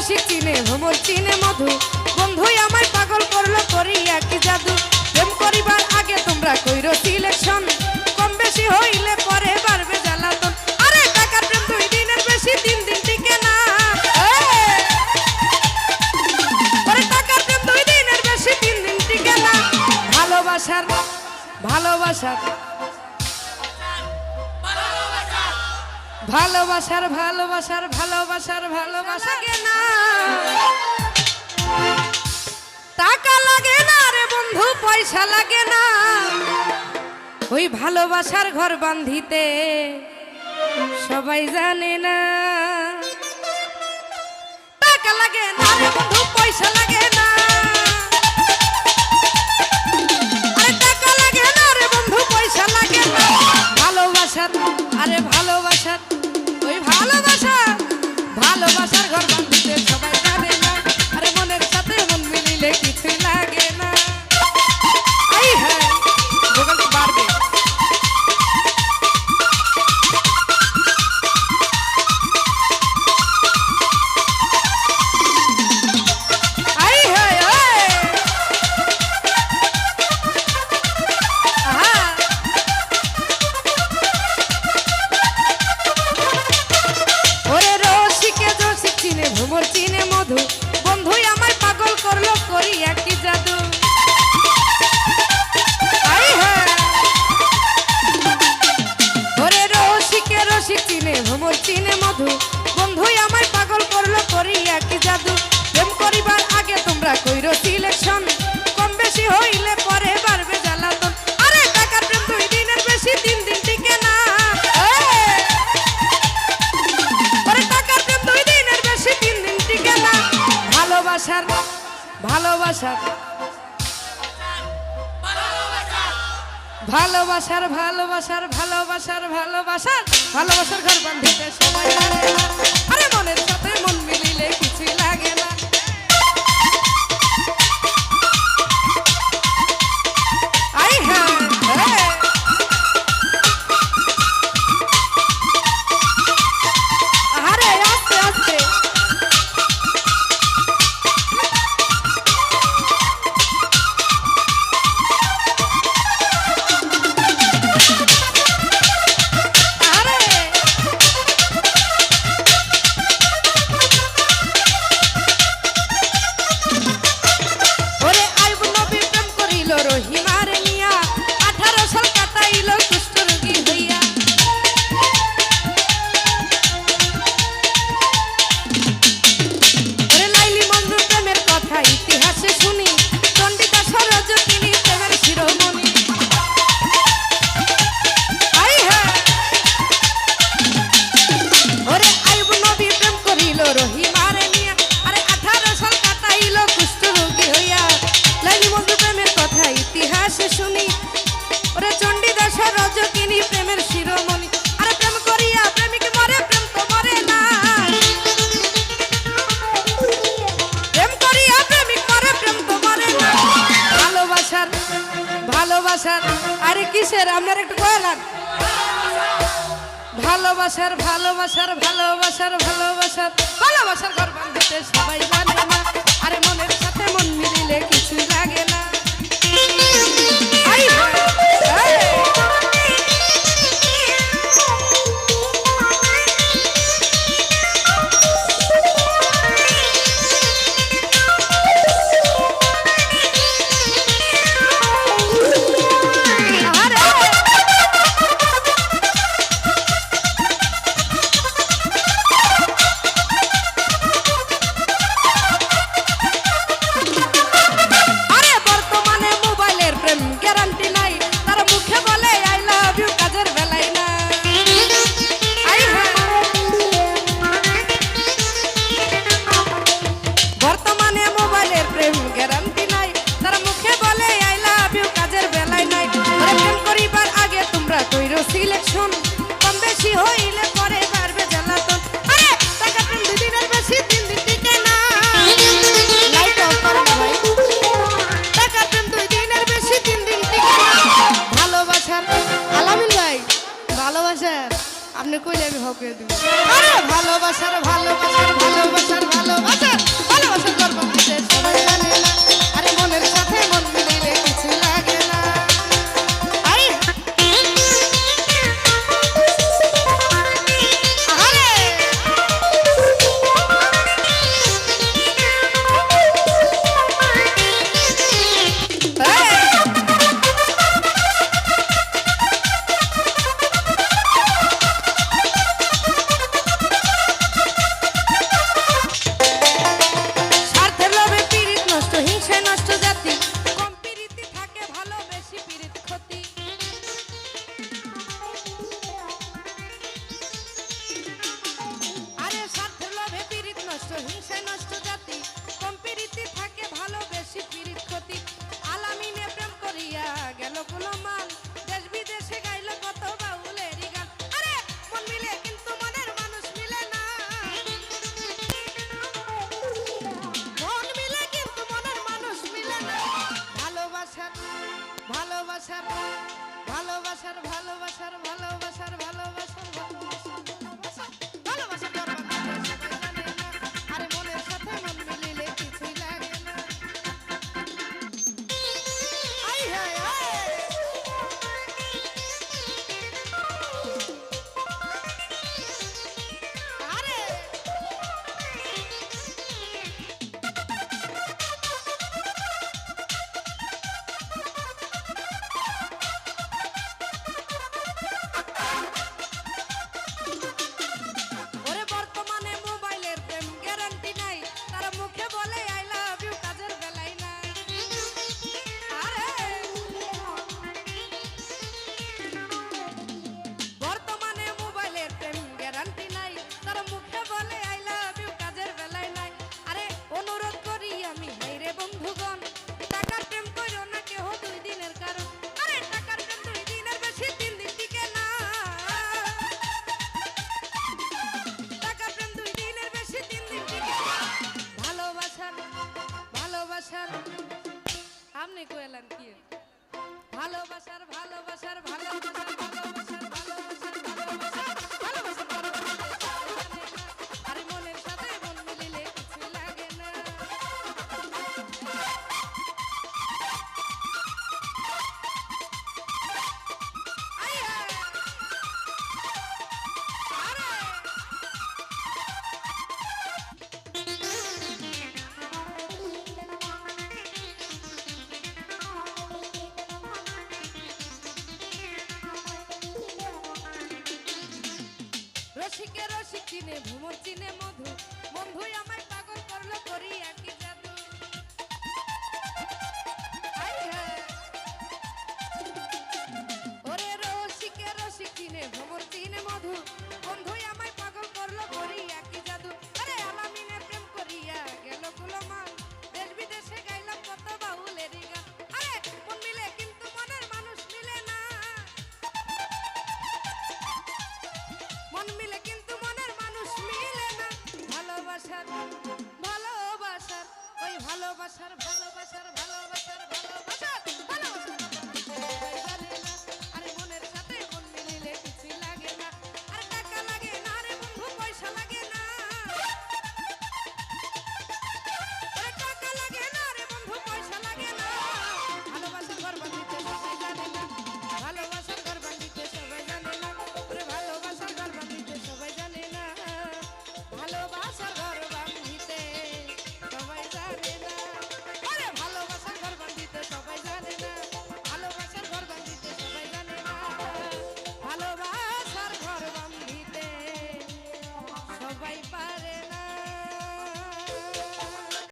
রসিক চিনে ভ্রমর চিনে মধু। বন্ধুই আমায় পাগল করল, করিয়া কি জাদু? প্রেম করিবার আগে তোমরা কইরো সিলেকশন। কম বেশি হইলে পরে বাড়বে জ্বালাতন। আরে টাকার প্রেম দুই দিনের বেশি, তিন দিন টিকে না! ওরে টাকার প্রেম দুই দিনের বেশি দিন ভালোবাসার ভালোবাসার ভালোবাসার ভালোবাসার ভালোবাসা লাগে না। টাকা লাগে না রে বন্ধু, পয়সা লাগে না। ওই ভালোবাসার ঘর বান্ধিতে সবাই জানে না। টাকা লাগে না রে বন্ধু, পয়সা লাগে না। আরে টাকা লাগে না রে বন্ধু, পয়সা লাগে না। ভালোবাসার, আরে ভালোবাসার ভালোবাসার। ভালোবাসার ভালোবাসার ভালোবাসার ভালোবাসার। ভালোবাসার ঘর বান্ধিতে সময় লাগে না। আরে মনের সাথে মন মিলিলে কিছুই লাগে না। কিসের আপনার একটু কয়লান ভালোবাসার ভালোবাসার ভালোবাসার ভালোবাসার ভালোবাসার ঘর বাঁধতে কইর সিলেকশন কম বেশি হইলে পরে পারবে জ্বালাতন। আরে, টাকা তিন দিনের বেশি, তিন দিন টিকে না। লাইট অফ করো ভাই। টাকা তিন দুই দিনের বেশি, তিন দিন টিকে না। ভালোবাসার, আলামিন ভাই, ভালোবাসার, আপনি কইলে আমি হকে দেব আরে, ভালোবাসার ভালোবাসার ভালোবাসার ভালোবাসার ভালোবাসার গর্ব আরে, মনের সাথে মন মিলাইলে ভালোবাসার ভালোবাসার ভালোবাসার ভালোবাসার ভালো চিনে ভুমর চিনে মধু। বন্ধু আমার